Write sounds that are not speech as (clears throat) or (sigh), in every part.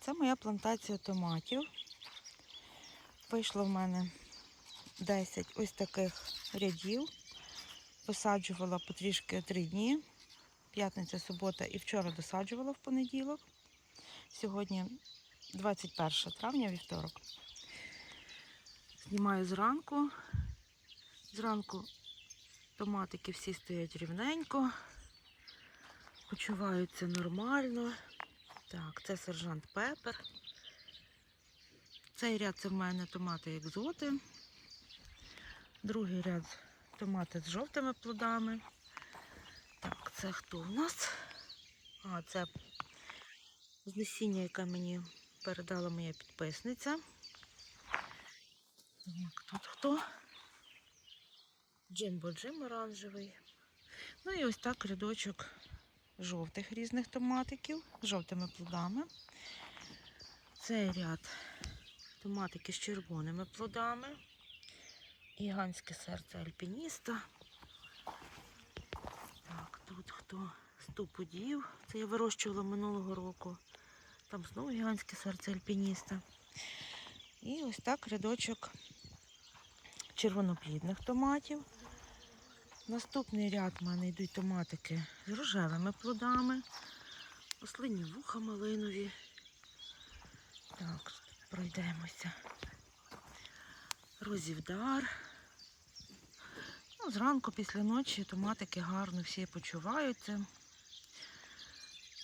Це моя плантація томатів. Вийшло в мене 10 ось таких рядів. Висаджувала потрішки 3 дні. П'ятниця, субота і вчора досаджувала в понеділок. Сьогодні 21 травня, вівторок. Знімаю зранку. Зранку томатики всі стоять рівненько, почуваються нормально. Так, це сержант Пепер. Цей ряд це в мене томати екзоти. Другий ряд томати з жовтими плодами. Так, це хто у нас? А, це з насіння, яке мені передала моя підписниця. Так, тут хто? Джимбо Джим оранжевий. Ну і ось так рядочок жовтих різних томатиків з жовтими плодами. Цей ряд томатики з червоними плодами. Гігантське серце альпініста. Так, тут хто? Сто подів. Це я вирощувала минулого року. Там знову гігантське серце альпініста. І ось так рядочок червоноплідних томатів. Наступний ряд в мене йдуть томатики з рожевими плодами, ослині вуха малинові. Так, пройдемося. Розівдар. Ну, зранку після ночі томатики гарно всі почуваються.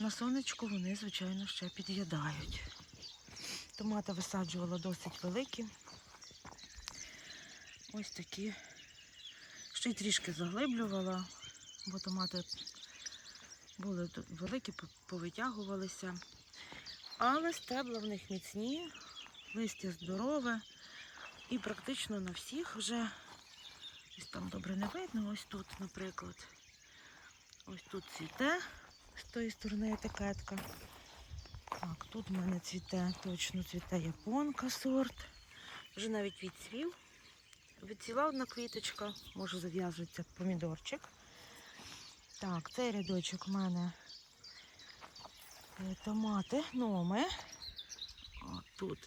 На сонечку вони, звичайно, ще під'їдають. Томати висаджувала досить великі. Ось такі. Ще й трішки заглиблювала, бо томати були великі, повитягувалися. Але стебла в них міцні, листя здорове. І практично на всіх вже ось там добре не видно, ось тут, наприклад. Ось тут цвіте з тої сторони етикетка. Так, тут в мене цвіте, точно цвіте японка сорт. Вже навіть відцвів. Відціла одна квіточка, може зав'язується помідорчик. Так, цей рядочок в мене е, томати, номи. Тут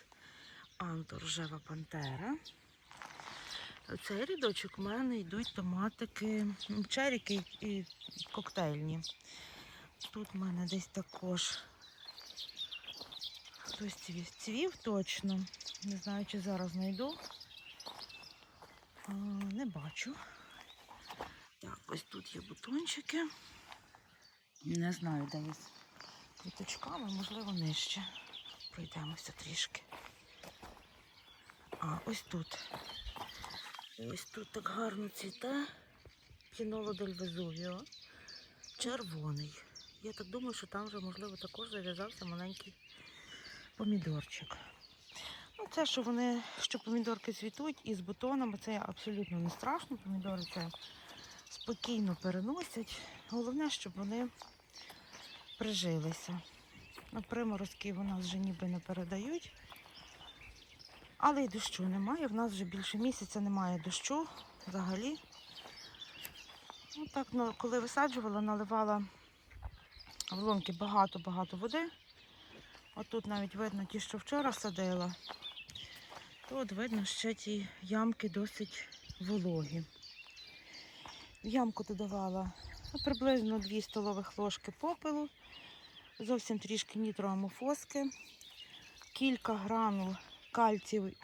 анторжева пантера. Цей рядочок в мене йдуть томатики, черіки і коктейльні. Тут в мене десь також хтось цвів точно. Не знаю, чи зараз знайду. Не бачу. Так, ось тут є бутончики. Не знаю, де є квіточками, можливо, нижче. Пройдемося трішки. А, ось тут. Ось тут так гарно цвіте. Піноло дель Везувіо. Червоний. Я так думаю, що там вже, можливо, також зав'язався маленький помідорчик. Ну, це, що вони, що помідорки цвітуть із бутонами, це абсолютно не страшно. Помідори це спокійно переносять. Головне, щоб вони прижилися. На приморозки у нас вже ніби не передають. Але й дощу немає. В нас вже більше місяця немає дощу взагалі. Ну, так, ну, коли висаджувала, наливала в лунки багато-багато води. Отут навіть видно ті, що вчора садила. Тут видно ще ті ямки досить вологі. В ямку додавала ну, приблизно 2 столових ложки попелу, зовсім трішки нітроамофоски, кілька гранул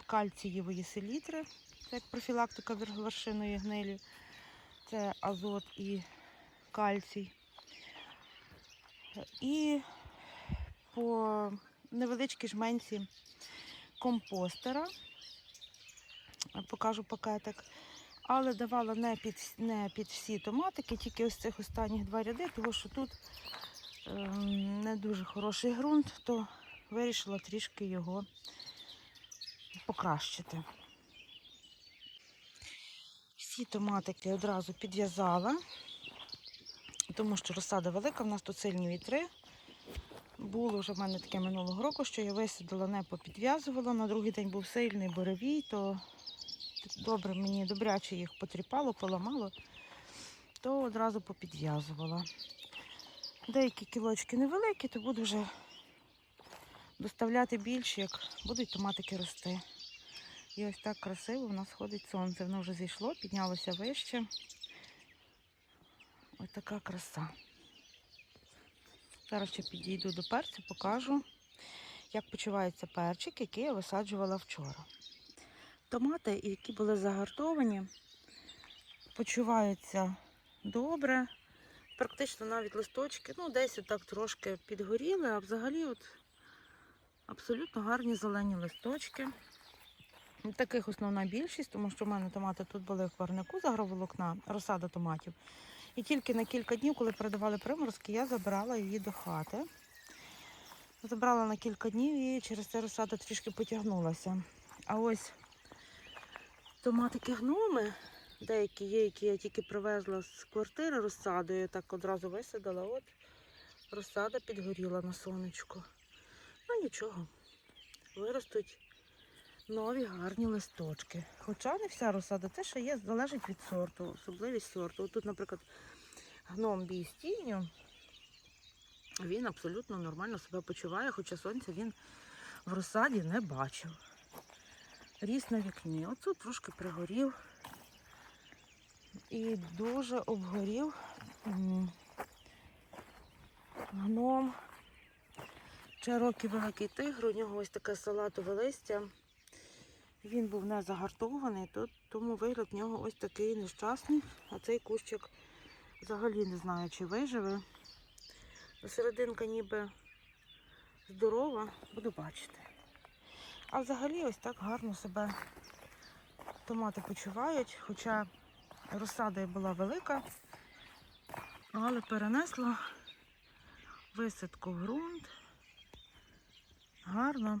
кальцієвої селітри, це як профілактика вершиної гнилі. Це азот і кальцій. І по невеличкій жменці компостера. Покажу пакетик. Але давала не під, не під всі томатики, тільки ось цих останніх два ряди, тому що тут ем, не дуже хороший ґрунт, то вирішила трішки його покращити. Всі томатики одразу підв'язала, тому що розсада велика, в нас тут сильні вітри. Було вже в мене таке минулого року, що я висадила, не попідв'язувала. На другий день був сильний буревій, то добре мені добряче їх потріпало, поламало, то одразу попідв'язувала. Деякі кілочки невеликі, то буду вже доставляти більше, як будуть томатики рости. І ось так красиво в нас ходить сонце. Воно вже зійшло, піднялося вище. Ось така краса. Зараз ще підійду до перцю, покажу, як почувається перчик, який я висаджувала вчора. Томати, які були загартовані, почуваються добре. Практично навіть листочки, ну, десь отак трошки підгоріли, а взагалі от абсолютно гарні зелені листочки. Таких основна більшість, тому що в мене томати тут були в парнику з агроволокна, розсада томатів. І тільки на кілька днів, коли передавали приморозки, я забрала її до хати. Забрала на кілька днів і через це розсада трішки потягнулася. А ось томатики гноми, деякі є, які я тільки привезла з квартири розсадою, так одразу висадила. От розсада підгоріла на сонечку. Ну нічого, виростуть нові гарні листочки. Хоча не вся розсада, це ще є, залежить від сорту, особливість сорту. Тут, наприклад, гном бій з тінню, він абсолютно нормально себе почуває, хоча сонця він в розсаді не бачив. Ріс на вікні. Тут трошки пригорів і дуже обгорів гном. Чарокий великий тигр, у нього ось таке салатове листя. Він був не загартований, то, тому вигляд в нього ось такий нещасний. А цей кущик взагалі не знаю, чи виживе. Серединка ніби здорова, буду бачити. А взагалі ось так гарно себе томати почувають, хоча розсада була велика, але перенесла висадку в ґрунт. Гарно.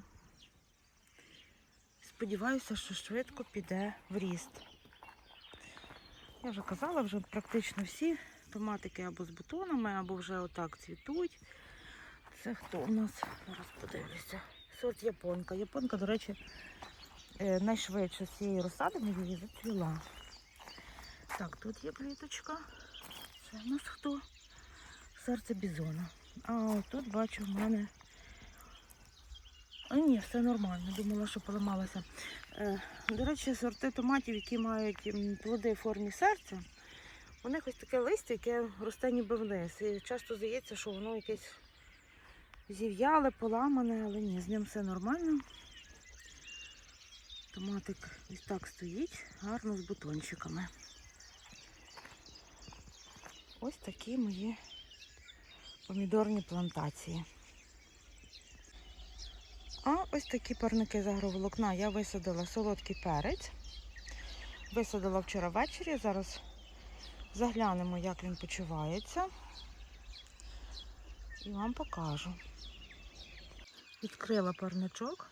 Сподіваюся, що швидко піде в ріст. Я вже казала, вже практично всі томатики або з бутонами, або вже отак цвітуть. Це хто у нас? Зараз подивлюся. Сорт японка. Японка, до речі, е, найшвидше з цієї розсади моєї зацвіла. Так, тут є квіточка. Це в нас хто? Серце бізона. А тут бачу в мене. А ні, все нормально. Думала, що поламалося. Е, до речі, сорти томатів, які мають плоди в формі серця, у них ось таке листя, яке росте ніби вниз. І часто здається, що воно якесь зів'яле, поламане, але ні, з ним все нормально. Томатик ось так стоїть, гарно з бутончиками. Ось такі мої помідорні плантації. А ось такі парники з агроволокна я висадила солодкий перець. Висадила вчора ввечері. Зараз заглянемо, як він почувається. І вам покажу. Відкрила парничок.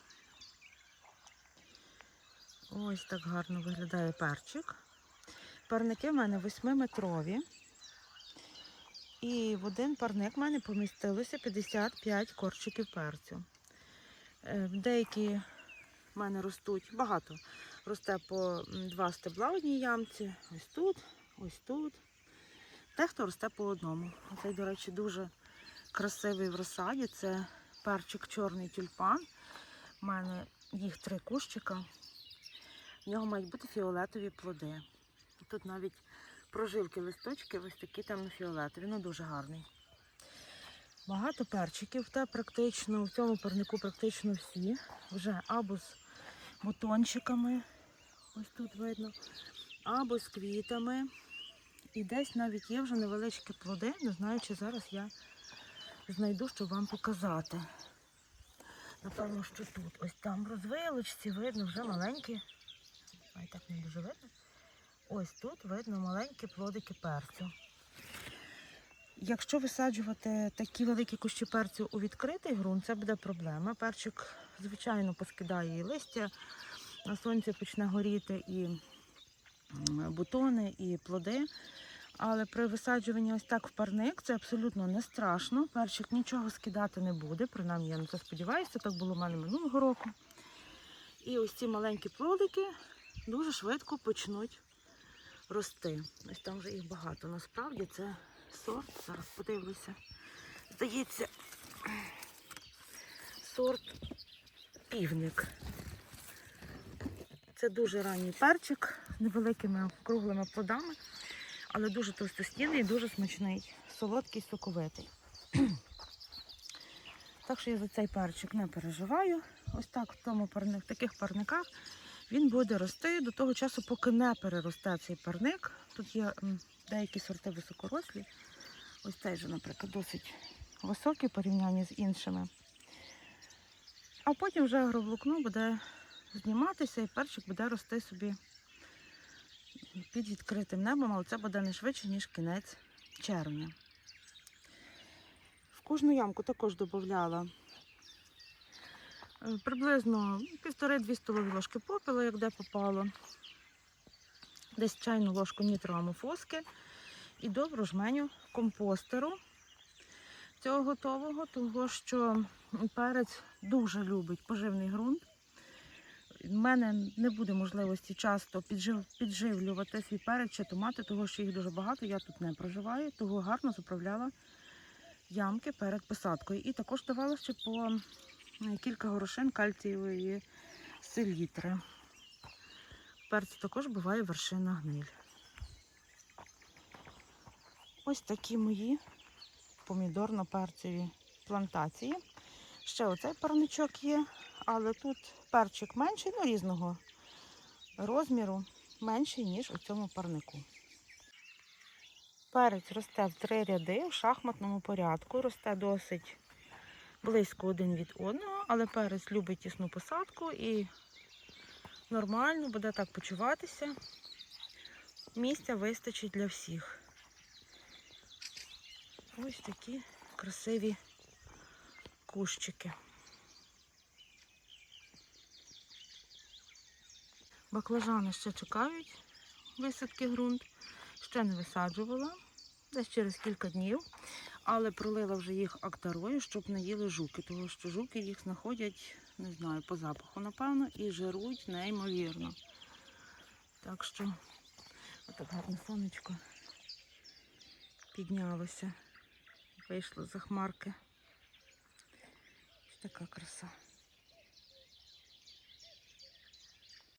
Ось так гарно виглядає перчик. Парники в мене 8-метрові. І в один парник в мене помістилося 55 корчиків перцю. Е, Деякі в мене ростуть, багато росте по два стебла в одній ямці. Ось тут, ось тут. Дехто росте по одному. Оцей, до речі, дуже красивий в розсаді. Це перчик чорний тюльпан. У мене їх три кущика. В нього мають бути фіолетові плоди. Тут навіть прожилки листочки, ось такі темно-фіолетові. Ну дуже гарний. Багато перчиків, та практично в цьому парнику практично всі. Вже або з бутончиками, ось тут видно, або з квітами. І десь навіть є вже невеличкі плоди. Не знаю, чи зараз я знайду, щоб вам показати. Напевно, що тут. Ось там в розвилочці видно вже маленькі. Ай, так не дуже видно. Ось тут видно маленькі плодики перцю. Якщо висаджувати такі великі кущі перцю у відкритий ґрунт, це буде проблема. Перчик, звичайно, поскидає і листя, на сонці почне горіти і бутони, і плоди. Але при висаджуванні ось так в парник це абсолютно не страшно. Перчик нічого скидати не буде, принаймні я на це сподіваюся, так було в мене минулого року. І ось ці маленькі плодики дуже швидко почнуть рости. Ось там вже їх багато. Насправді це сорт, зараз подивлюся. Здається, сорт півник. Це дуже ранній перчик з невеликими круглими плодами, але дуже товстостійний і дуже смачний, солодкий, соковитий. (clears throat) Так що я за цей перчик не переживаю. Ось так в, тому парни- в таких парниках він буде рости до того часу, поки не переросте цей парник. Тут є деякі сорти високорослі. Ось цей же, наприклад, досить високий в порівнянні з іншими. А потім вже агроволокно буде зніматися і перчик буде рости собі під відкритим небом, але це буде не швидше, ніж кінець червня. В кожну ямку також додавала е, приблизно півтори-дві столові ложки попелу, як де попало, десь чайну ложку нітроамофоски і добру жменю компостеру цього готового, тому що перець дуже любить поживний ґрунт. У мене не буде можливості часто піджив, підживлювати свій перець томати, тому що їх дуже багато, я тут не проживаю, того гарно заправляла ямки перед посадкою. І також давала ще по кілька горошин кальцієвої селітри. Перці також буває вершина гниль. Ось такі мої помідорно-перцеві плантації. Ще оцей парничок є, але тут перчик менший, ну різного розміру, менший, ніж у цьому парнику. Перець росте в три ряди в шахматному порядку, росте досить близько один від одного, але перець любить тісну посадку і нормально буде так почуватися. Місця вистачить для всіх. Ось такі красиві кущики. Баклажани ще чекають висадки ґрунт. Ще не висаджувала, десь через кілька днів, але пролила вже їх актарою, щоб не їли жуки, тому що жуки їх знаходять, не знаю, по запаху, напевно, і жируть неймовірно. Так що, отак гарне сонечко піднялося, вийшло за хмарки. Ось така краса.